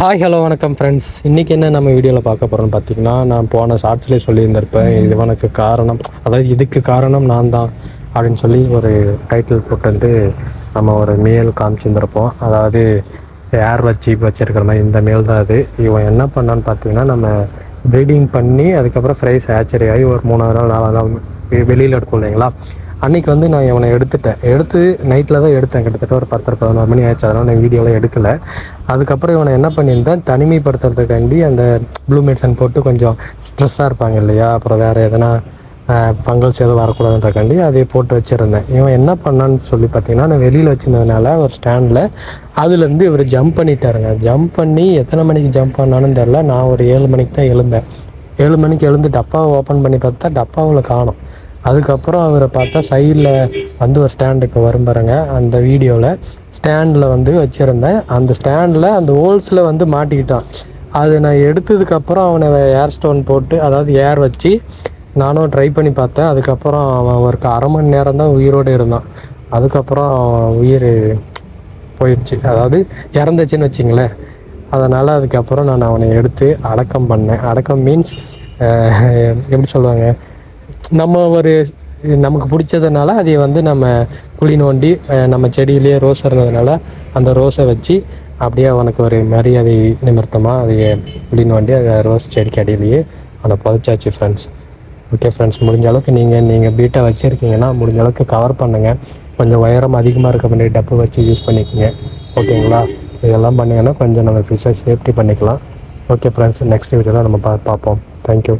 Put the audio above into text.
Hi hello வணக்கம் friends இன்றைக்கி என்ன நம்ம வீடியோவில் பார்க்க போகிறோம்னு பார்த்தீங்கன்னா நான் போன ஷார்ட்ஸ்லேயே சொல்லியிருந்திருப்பேன். இதுவனுக்கு காரணம். அதாவது இதுக்கு காரணம் நான் தான் அப்படின்னு சொல்லி ஒரு டைட்டில் போட்டு வந்து நம்ம ஒரு மேல் காமிச்சிருந்திருப்போம். அதாவது ஏர் வச்சு வச்சிருக்கிற மாதிரி இந்த மேல் தான் அது. இவன் என்ன பண்ணான்னு பார்த்தீங்கன்னா நம்ம ப்ரீடிங் பண்ணி அதுக்கப்புறம் ஃப்ரைஸ் ஹேச்சரி ஆகி ஒரு மூணாவது நாள் நாலாவது நாள் வெ- வெளியில் எடுக்கும் இல்லைங்களா? அன்றைக்கி வந்து நான் இவனை எடுத்துட்டேன். எடுத்து நைட்டில் தான் எடுத்தேன். கிட்டத்தட்ட ஒரு பத்தரை பதினோரு மணி ஆயிடுச்சு. அதனால் நான் வீடியோலாம் எடுக்கலை. அதுக்கப்புறம் இவனை என்ன பண்ணியிருந்தேன்? தனிமைப்படுத்துறதுக்காண்டி அந்த ப்ளூ மெடிசன் போட்டு கொஞ்சம் ஸ்ட்ரெஸ்ஸாக இருப்பாங்க இல்லையா? அப்புறம் வேறு எதனா ஃபங்கல்ஸ் எதுவும் வரக்கூடாதுன்றக்காண்டி அதை போட்டு வச்சுருந்தேன். இவன் என்ன பண்ணான்னு சொல்லி பார்த்தீங்கன்னா நான் வெளியில் வச்சுருந்ததுனால ஒரு ஸ்டாண்டில் அதுலேருந்து இவர் ஜம்ப் பண்ணிட்டாருங்க. ஜம்ப் பண்ணி எத்தனை மணிக்கு ஜம்ப் பண்ணான்னு தெரில நான் ஒரு ஏழு மணிக்கு தான் எழுந்தேன். ஏழு மணிக்கு எழுந்து டப்பாவை ஓப்பன் பண்ணி பார்த்தா டப்பாவில் காணும். அதுக்கப்புறம் அவரை பார்த்தா சைடில் வந்து ஒரு ஸ்டாண்டு இப்போ வரும் பாருங்க அந்த வீடியோவில் ஸ்டாண்டில் வந்து வச்சுருந்தேன். அந்த ஸ்டாண்டில் அந்த ஹோல்ஸில் வந்து மாட்டிக்கிட்டான். அது நான் எடுத்ததுக்கப்புறம் அவனை ஏர் ஸ்டோன் போட்டு அதாவது ஏர் வச்சு நானும் ட்ரை பண்ணி பார்த்தேன். அதுக்கப்புறம் அவன் ஒரு அரை மணி நேரம் தான் உயிரோடு இருந்தான். அதுக்கப்புறம் உயிர் போயிடுச்சு. அதாவது இறந்துச்சுன்னு வச்சிங்களேன். அதனால் அதுக்கப்புறம் நான் அவனை எடுத்து அடக்கம் பண்ணேன். அடக்கம் மீன்ஸ் எப்படி சொல்லுவாங்க? நம்ம ஒரு நமக்கு பிடிச்சதுனால அதை வந்து நம்ம குழி நோண்டி நம்ம செடியிலேயே ரோஸ் இருந்ததுனால அந்த ரோஸை வச்சு அப்படியே அவனுக்கு ஒரு மரியாதை நிமித்தமாக அதை குழி நோண்டி அதை ரோஸ் செடிக்கு அடியிலேயே அதை புதைச்சாச்சு ஃப்ரெண்ட்ஸ் ஓகே ஃப்ரெண்ட்ஸ் முடிஞ்ச அளவுக்கு நீங்கள் நீங்கள் பீட்டை வச்சுருக்கீங்கன்னா முடிஞ்ச அளவுக்கு கவர் பண்ணுங்கள் கொஞ்சம் உயரம் அதிகமாக இருக்க வேண்டிய டப்பு வச்சு யூஸ் பண்ணிக்கோங்க. ஓகேங்களா இதெல்லாம் பண்ணிங்கன்னா கொஞ்சம் நம்ம ஃபிஷ்ஷை சேஃப்டி பண்ணிக்கலாம். ஓகே ஃப்ரெண்ட்ஸ் நெக்ஸ்ட் வீடியோவில் நம்ம பா பார்ப்போம். தேங்க்யூ